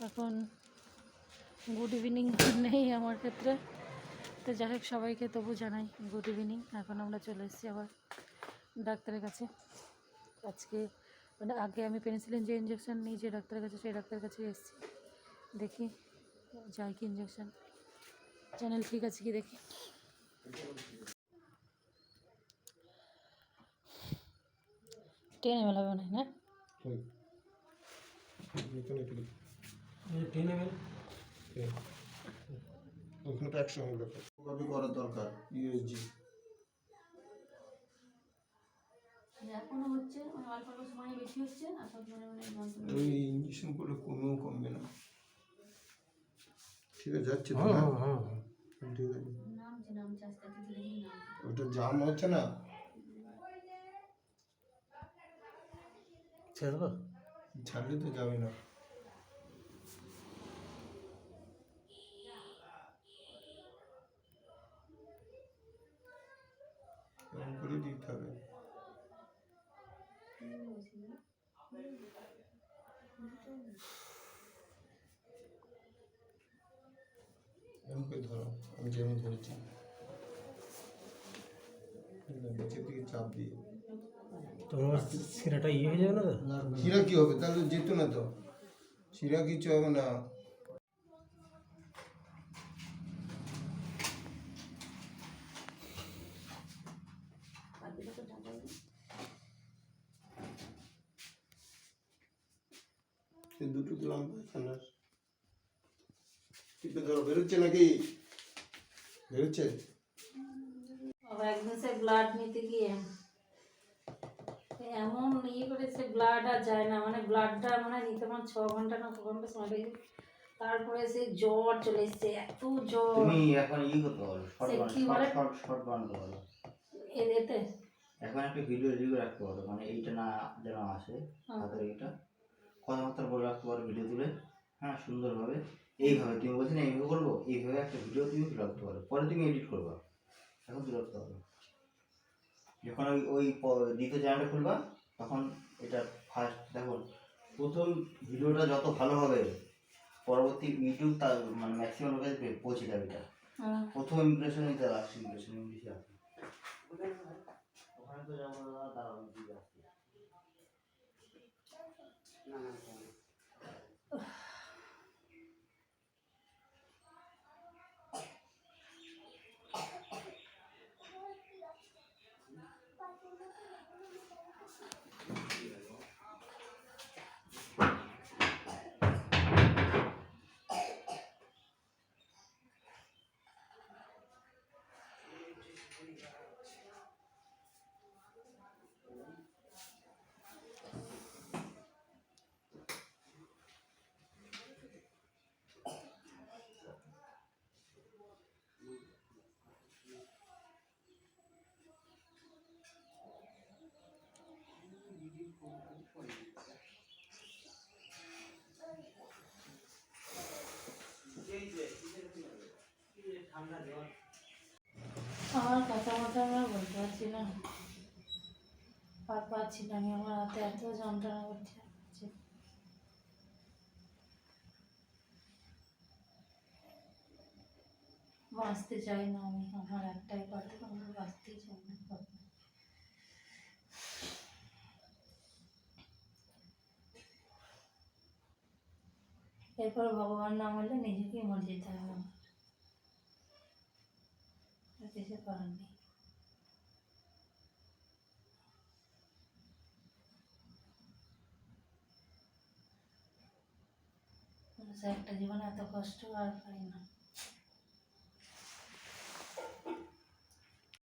এখন good evening নেই আমার ক্ষেত্রে। তো যাই হোক, সবাইকে তবু জানাই গুড ইভিনিং এখন আমরা চলে এসেছি আবার ডাক্তারের কাছে। আজকে মানে আগে আমি পেনিসিলিন যে ইঞ্জেকশন নিই, যে ডাক্তারের কাছে, সেই ডাক্তারের কাছে এসেছি। দেখি যায় কি ইঞ্জেকশন চ্যানেল ঠিক আছে কি দেখি? টেনে মেলাবে না? মেল ওখানে তো একসঙ্গে ব্যাপার। কপি করার দরকার ইউএসজি এখনও হচ্ছে মানে অল্প অল্প সময় বেশি হচ্ছে আর সব মানে মানে ওই ইঞ্জেকশন করলে কমেও কমবে না। ঠিক আছে যাচ্ছে তো হ্যাঁ হ্যাঁ হ্যাঁ। ঠিক আছে নামছে নামছে আস্তে আস্তে ধীরে ধীরে নামছে ওটা জাম হচ্ছে না? ছাড়লে তো যাবে না। এরকম করে দিতে হবে। এরকম করে ধরো আমি যেমন ধরেছি। নিচের দিকে চাপ দিয়ে। তোমার শিরাটা ইয়ে হয়ে যাবে না শিরা কি হবে? তাহলে যেত না তো। শিরা কিছু হবে না। দুটো টিপে ধরো বেরোচ্ছে নাকি? বেরোচ্ছে? একদিন সে ব্লাড নিতে গিয়ে এমন ইয়ে করেছে ব্লাড আর যায় না। মানে ব্লাডটা মানে নিতে আমার ছ ঘণ্টা না ক ঘণ্টা সময় লেগে তারপরে সে জ্বর চলে এসছে এত জ্বর। তুমি এখন ই করতে পারো শর্ট সে বান কি বলে? শর্ট শর্ট বানাতে পারো। এতে? এখন একটা ভিডিও রেডি করে রাখতে পারো মানে এইটা না যেন আসে হ্যাঁ। হাতের এইটা কথাবার্তা বলে রাখতে পারো ভিডিও তুলে। হ্যাঁ সুন্দরভাবে। এইভাবে তুমি বলছি না এইভাবে করব? এইভাবে একটা ভিডিও তুমি তুলে রাখতে পারো। পরে তুমি এডিট করবা। এখন তুলে রাখতে পারো যখন ওই ওই দ্বিতীয় চ্যানেলটা খুলবা তখন এটা ফার্স্ট দেখো প্রথম ভিডিওটা যত ভালো হবে পরবর্তী ইউটিউব তার মানে ম্যাক্সিমাম লোকের পৌঁছে যাবে এটা। হ্যাঁ। প্রথম ইমপ্রেশনই তার লাস্ট ইমপ্রেশন আসে ওখানে তো যাব দাদা দাঁড়াও দিকে আমার কথা মতো আমরা বলতে পারছি না আর পাচ্ছি না, আমি আমার হাতে এত যন্ত্রণা করছে। বাঁচতে চাই না আমি, আমার একটাই কথা আমি বাঁচতেই চাই না এরপর ভগবান না হলে নিজেকেই মরে যেতে হবে। কিছু করার নেই। একটা জীবনে এত কষ্ট আর পাই না।